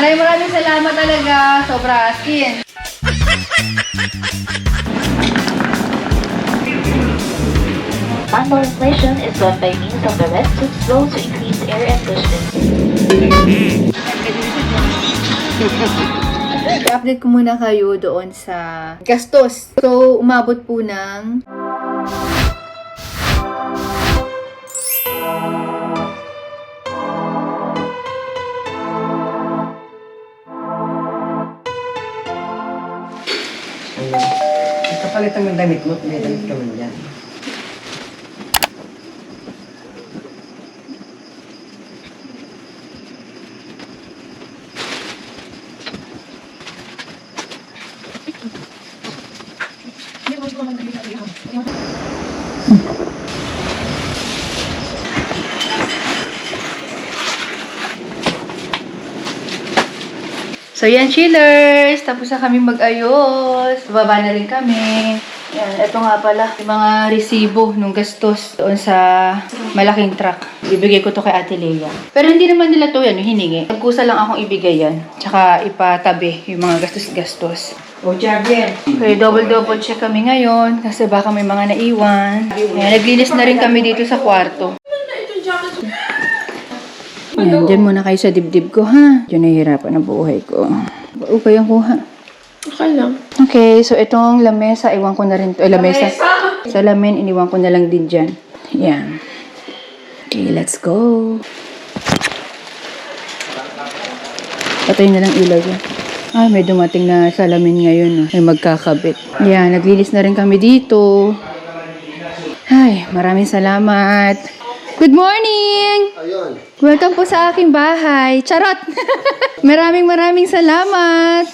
Maraming maraming salamat talaga. Sobra askin. Bundle inflation is done by means of the red tube flow to increase air entanglement. I-update ko muna kayo doon sa gastos. So, umabot po ng Mo yung damit mo, may damit ka man. So yan, chillers! Tapos na kami mag-ayos. Baba na rin kami. Yan, ito nga pala. Yung mga resibo nung gastos doon sa malaking truck. Ibigay ko to kay Ate Leia. Pero hindi naman nila to yan, yung hiningi. Nagkusa lang akong ibigay yan. Tsaka ipatabi yung mga gastos-gastos. O, Jagger! Okay, double-double check kami ngayon kasi baka may mga naiwan. Ayan, naglinis na rin kami dito sa kwarto. Ayan, dyan muna kayo sa dibdib ko, ha? Diyan nahihirapan ang buhay ko. O kayang kuha. Okay lang. Okay, so itong lamesa, iwan ko na rin to. Eh, lamesa. Sa lamin, iniwan ko na lang din dyan. Yan. Okay, let's go. Patay na lang ilaw yan. Ay, may dumating na salamin ngayon. No? May magkakabit. Yan, naglilis na rin kami dito. Ay, maraming salamat. Good morning! Ayun. Welcome po sa aking bahay. Charot! maraming maraming salamat.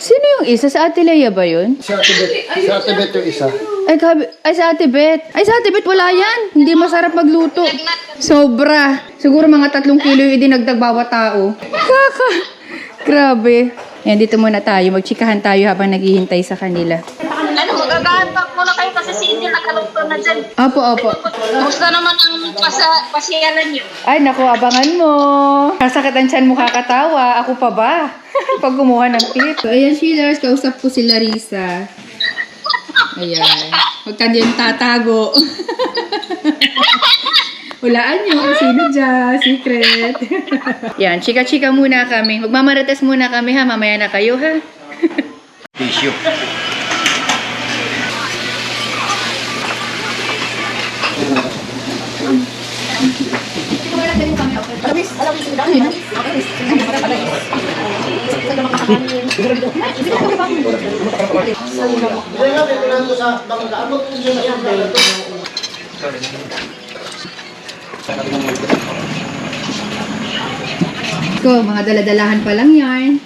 Sino yung isa? Sa Ate Leia ba yun? Si Ate Bet, si Ate Bet yung isa. Ay, kabi- ay sa Ate Bet. Ay, sa Ate Bet wala yan. Hindi masarap magluto. Sobra. Siguro mga tatlong kilo yung idinagdag bawat tao. Kaka. Grabe. Ayan, dito muna tayo. Magchikahan tayo habang naghihintay sa kanila. Ano, magagahantak muna kayo kasi si Indy nakalungkot na dyan. Opo, opo. Kumusta naman ang pasa, pasyalan niyo? Ay, naku, abangan mo. Kasakit ang tiyan mo kakatawa. Ako pa ba? Pag kumuha ng clip. So, ayan, Sheilers. Kausap ko si Larissa. Ayan. Huwag ka din tatago. Hulaan nyo kung sino dyan. Secret. Yan, chika-chika muna kami. Magmamarites muna kami ha. Mamaya na kayo ha. Tissue. Ko, mga daladalahan pa lang yan.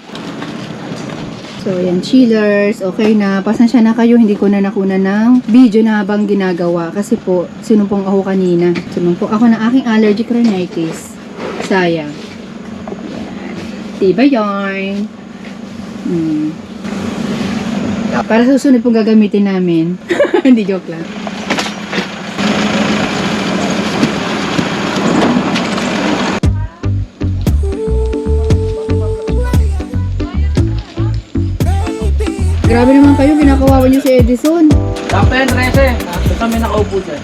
So, yan, chillers. Okay na. Pasensya na kayo. Hindi ko na nakuna ng video na habang ginagawa. Kasi po, sinumpong ako kanina. Sinumpong ako ng aking allergic rhinitis. Sayang. Yan. Diba yarn? Hmm. Para sa susunod pong gagamitin namin. Hindi joke lang. Grabe naman kayo. Kinakawawa niyo si Edison. Yan, Trece. Ito kami nakaupo dyan.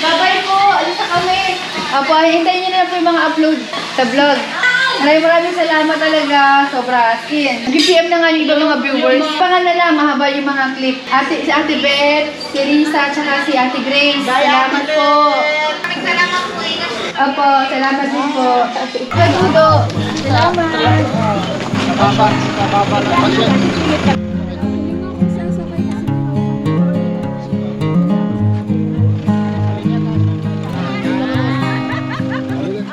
Babay po! Alis na kami! Apo, hintayin niyo na po yung mga upload sa vlog. Maraming maraming salamat talaga. Sobra askin. Nag-PM na nga yung ibang mga viewers. Pangal na lang, mahaba yung mga clip. Ate, si Ate Beth, si Risa, tsaka si Ate Grace. Salamat po. Maraming salamat po, ingat. Apo, salamat din po. Kadudo. Salamat.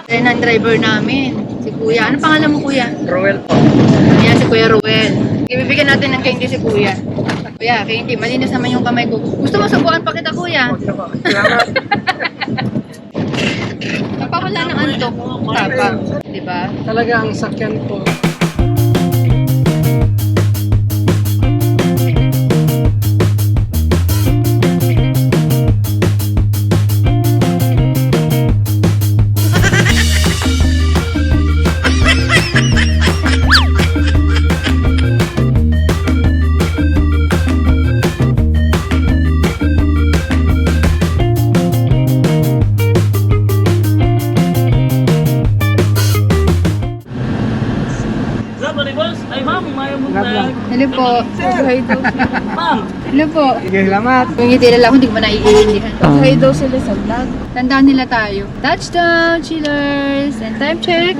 Yan ang driver namin. Kuya. Ano pangalan mo, Kuya? Roel po. Ayan, si Kuya Ruel. Ibibigyan natin ng candy si Kuya. Kuya, candy. Malinis naman yung kamay ko. Gusto mo subukan pa kita, Kuya? Salamat. Napakala ng antok. Tapang. Diba? Talaga ang sakyan po. Hello po. Hello po. Sige, salamat. Kung hindi nila ako, hindi ko ba naiintindihan. Okay daw sila sa vlog. Tandaan nila tayo. Touchdown, chillers! And time check.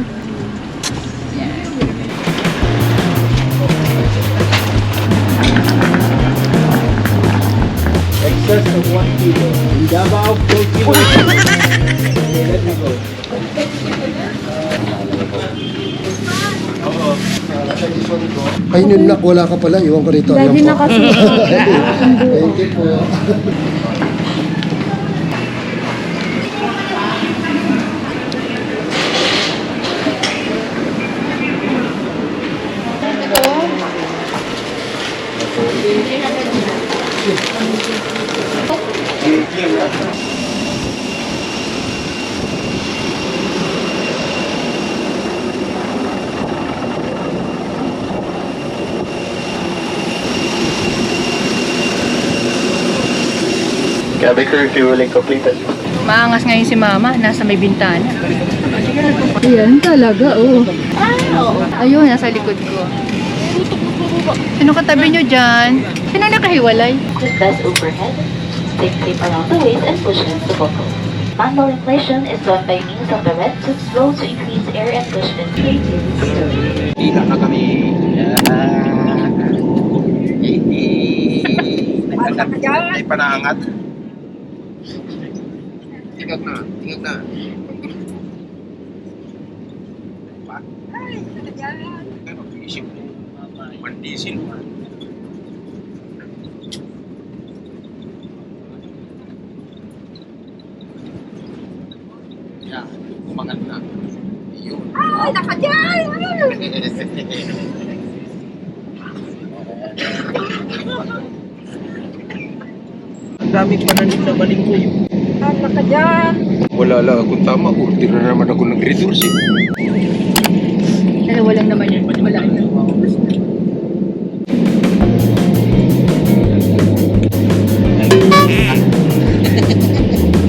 Excess of 1 kilo. Davao, 4 kilo. Ay, yun nak, wala ka pala. Iwan ko rito. Ayan po. Thank you po. Cabin crew refueling completed. Maangas ngayon si mama, nasa may bintana. Ayan talaga, oh. Ayun, nasa likod ko. Sino katabi nyo dyan? Sino nakahiwalay? Just best overhead. Stick tape around the waist and push in the buckle. Manual inflation is done by means of the red tube blow to increase air and push ventilation. Hila na kami. Ay, panaangat. Tingag na, tingag na. Pero, isip mo, mandisin mo. Yan, umangat na. Yun. Ay, nakadyan! Ang daming pananim na balinghoy. Tama ka dyan! Wala lang akong tama. Order na naman ako ng resource eh. Dalawa lang naman yun. Wala na.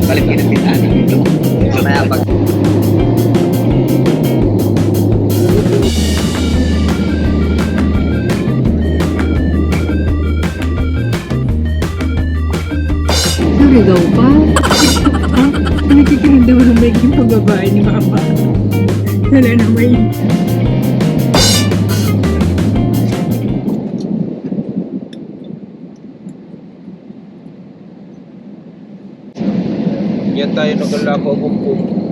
Balik ka ng pintaan dito. Narigaw pa? Nakikiramdaman ng magiging pagbabae ni mama. Wala na may... Yan tayo nagalakaw kumpong. Yun.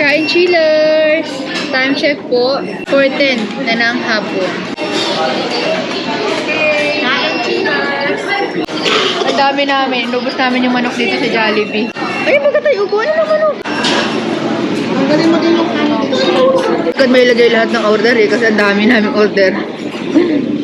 Kain chillers! Time check po, 4.10 na ng hapon. Kain! Ang dami namin. Inubos namin yung manok dito sa Jollibee. Ay, baga tayo upo. Ano naman oh? Ang galing yung ano. Ikad may ilagay lahat ng order eh, kasi ang dami namin order.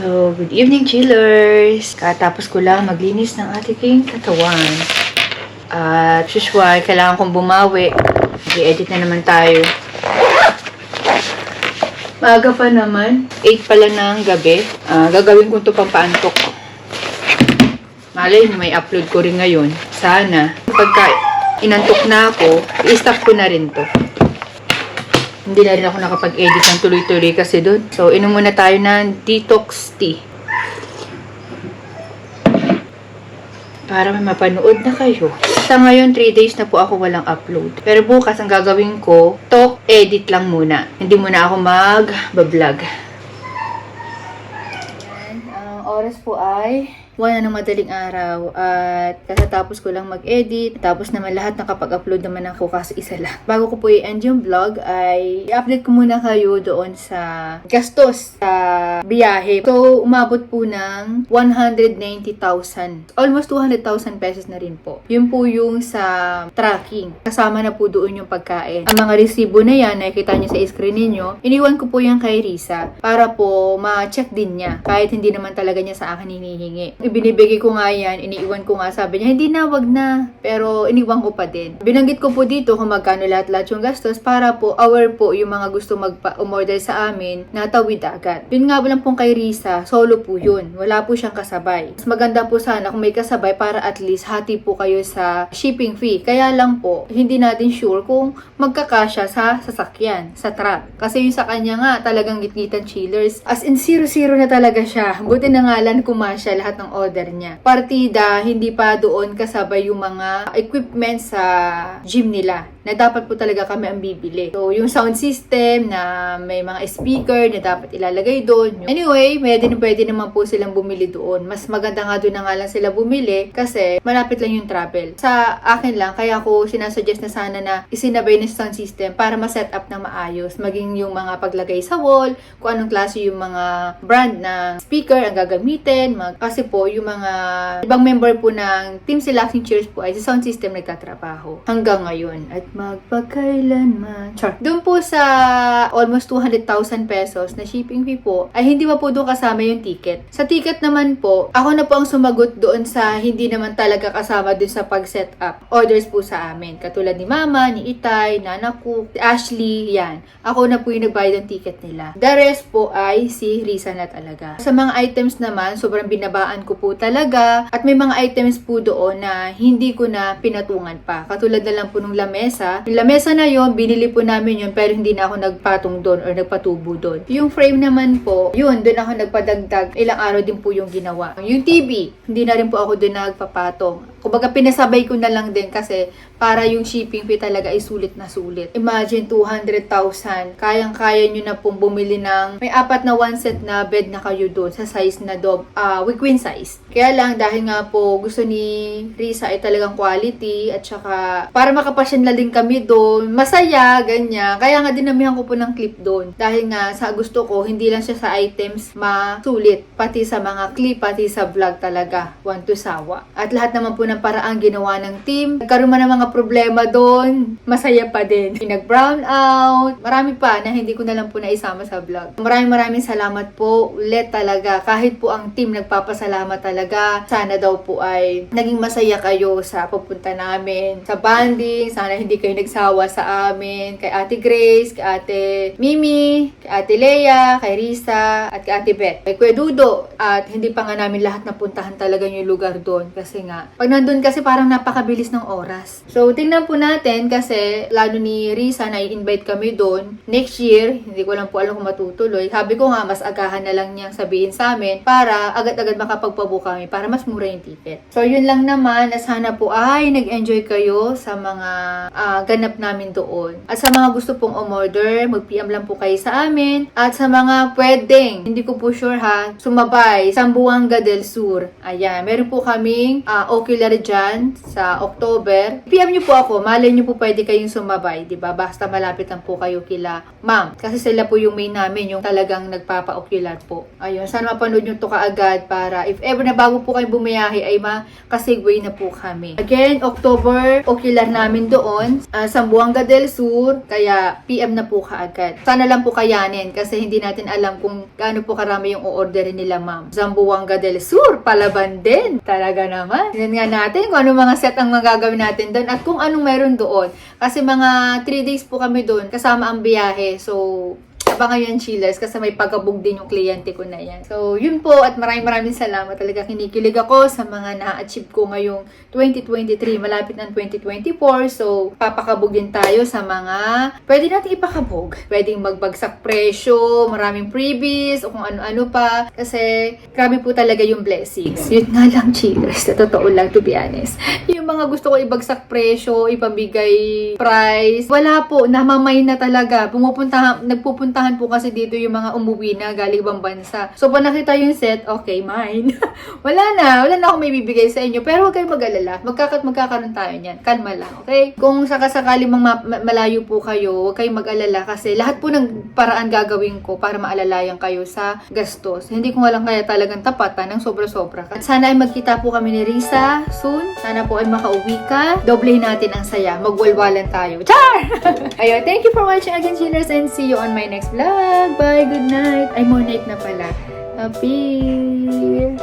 So, good evening, chillers! Katapos ko lang maglinis ng ating katawan. At, usual, kailangan kong bumawi. Mag-edit na naman tayo. Maaga pa naman. 8 pala ng gabi. Ah, gagawin ko ito pampaantok. Malay may upload ko rin ngayon. Sana. Pagka inantok na ako, i-stop ko na rin to. Hindi na rin ako nakapag-edit ng tuloy-tuloy kasi doon. So, inom muna tayo ng detox tea. Para may mapanood na kayo. Sa ngayon, 3 days na po ako walang upload. Pero bukas, ang gagawin ko, talk, edit lang muna. Hindi muna ako mag-vlog. Ang oras po ay 1 na ng madaling araw at katatapos ko lang mag-edit. Tapos naman lahat nakapag-upload naman ako kasi isa lang. Bago ko po i-end yung vlog ay i-update ko muna kayo doon sa gastos sa biyahe. So, umabot po ng 190,000. Almost 200,000 pesos na rin po. Yun po yung sa tracking. Kasama na po doon yung pagkain. Ang mga resibo na yan, nakikita niyo sa screen ninyo, iniwan ko po yan kay Risa para po ma-check din niya kahit hindi naman talaga niya sa akin hinihingi. Ibinibigay ko nga yan, iniiwan ko nga, sabi niya, hindi na, wag na. Pero iniwan ko pa din. Binanggit ko po dito kung magkano lahat-lahat yung gastos para po aware po yung mga gusto magpa-umorder sa amin na tawid agad. Yun nga lang pong kay Risa, solo po yun. Wala po siyang kasabay. Mas maganda po sana kung may kasabay para at least hati po kayo sa shipping fee. Kaya lang po, hindi natin sure kung magkakasya sa sasakyan, sa truck. Kasi yung sa kanya nga, talagang gitgitan chillers. As in, zero-zero na talaga siya. Buti na nga lang kumasya lahat ng order niya. Partida, hindi pa doon kasabay yung mga equipment sa gym nila na dapat po talaga kami ang bibili. So, yung sound system na may mga speaker na dapat ilalagay doon. Anyway, pwede na pwede naman po silang bumili doon. Mas maganda nga doon na nga lang sila bumili kasi malapit lang yung travel. Sa akin lang, kaya ako sinasuggest na sana na isinabay ng sound system para ma-set up na maayos. Maging yung mga paglagay sa wall, kung anong klase yung mga brand ng speaker ang gagamitin. Mag, kasi po, yung mga ibang member po ng Team Relaxing Cheers po ay sa sound system nagtatrabaho hanggang ngayon. At magpakailanman. Char. Doon po sa almost 200,000 pesos na shipping fee po, ay hindi pa po doon kasama yung ticket. Sa ticket naman po, ako na po ang sumagot doon sa hindi naman talaga kasama doon sa pag-set up orders po sa amin. Katulad ni Mama, ni Itay, Nana Cook, Ashley, yan. Ako na po yung nagbayad ng ticket nila. The rest po ay si Risa na talaga. Sa mga items naman, sobrang binabaan ko po talaga. At may mga items po doon na hindi ko na pinatungan pa. Katulad na lang po nung lamesa. Yung lamesa na yon binili po namin yun pero hindi na ako nagpatong doon or nagpatubo doon. Yung frame naman po, yun, doon ako nagpadagdag. Ilang araw din po yung ginawa. Yung TV, hindi na rin po ako doon nagpapatong. Kumbaga, pinasabay ko na lang din kasi para yung shipping fee talaga ay sulit na sulit. Imagine, 200,000. Kayang-kaya nyo na pong bumili ng may apat na one set na bed na kayo doon sa size na dog, with queen size. Kaya lang, dahil nga po gusto ni Risa ay talagang quality at saka para makapasyan na din kami doon, masaya, ganyan. Kaya nga dinamihan ko po ng clip doon. Dahil nga sa gusto ko, hindi lang siya sa items masulit, pati sa mga clip, pati sa vlog talaga. One to sawa. At lahat naman po ng paraan ginawa ng team. Nagkaroon man ng mga problema doon, masaya pa din. Pinag-brown out, marami pa na hindi ko na lang po naisama sa vlog. Maraming maraming salamat po ulit talaga. Kahit po ang team nagpapasalamat talaga. Sana daw po ay naging masaya kayo sa pupunta namin, sa banding. Sana hindi kayo nagsawa sa amin. Kay Ate Grace, kay Ate Mimi, kay Ate Leia, kay Risa, at kay Ate Beth. Kay Kuya Dudo. At hindi pa nga namin lahat napuntahan talaga yung lugar doon. Kasi nga, pag nandun kasi parang napakabilis ng oras. So, tingnan po natin kasi lalo ni Risa na i-invite kami doon. Next year, hindi ko lang po alam kung matutuloy. Sabi ko nga, mas agahan na lang niyang sabihin sa amin para agad-agad makapagpabook kami para mas mura yung ticket. So, yun lang naman na sana po ay nag-enjoy kayo sa mga ah, ganap namin doon. At sa mga gusto pong umorder, mag-PM lang po kayo sa amin. At sa mga pwedeng, hindi ko po sure ha, sumabay, Sambuanga del Sur. Ayan, meron po kaming ah, ocular dyan sa October. PM nyo po ako, malay nyo po pwede kayong sumabay, di ba? Basta malapit lang po kayo kila ma'am. Kasi sila po yung main namin, yung talagang nagpapa-ocular po. Ayun, sana mapanood nyo to kaagad para if ever na bago po kayo bumiyahe ay makasigway na po kami. Again, October, ocular namin doon, uh, Sambuanga del Sur, kaya PM na po kaagad. Sana lang po kayanin kasi hindi natin alam kung gaano po karami yung o-orderin nila ma'am. Zamboanga del Sur, palaban din. Talaga naman. Tingnan nga natin kung ano mga set ang magagawin natin doon at kung anong meron doon. Kasi mga 3 days po kami doon kasama ang biyahe. So, Abangan yan, chillers, kasi may pagabog din yung kliyente ko na yan. So, yun po, at maraming maraming salamat. Talaga kinikilig ako sa mga na-achieve ko ngayong 2023. Malapit ng 2024. So, papakabog din tayo sa mga pwede natin ipakabog. Pwedeng magbagsak presyo, maraming freebies, o kung ano-ano pa. Kasi, grabe po talaga yung blessings. Yun nga lang, chillers. Totoo lang, to be honest. Yung mga gusto ko ibagsak presyo, ipabigay price, wala po, namamay na talaga. Pumupunta, nagpupuntahan po kasi dito yung mga umuwi na galing ibang bansa. So, pag nakita yung set, okay, mine. wala na, wala na akong may bibigay sa inyo. Pero huwag kayong mag-alala. Magkakat magkakaroon tayo niyan. Kalma lang, okay? Kung sakasakali mang ma- ma- malayo po kayo, huwag kayong mag-alala kasi lahat po ng paraan gagawin ko para maalalayan kayo sa gastos. Hindi ko lang kaya talagang tapatan ng sobra-sobra. At sana ay magkita po kami ni Risa soon. Sana po ay makauwi ka. Doblehin natin ang saya. Magwalwalan tayo. Char! Ayun, thank you for watching again, chillers, and see you on my next vlog. Bye, good night. Ay, more night na pala. Happy!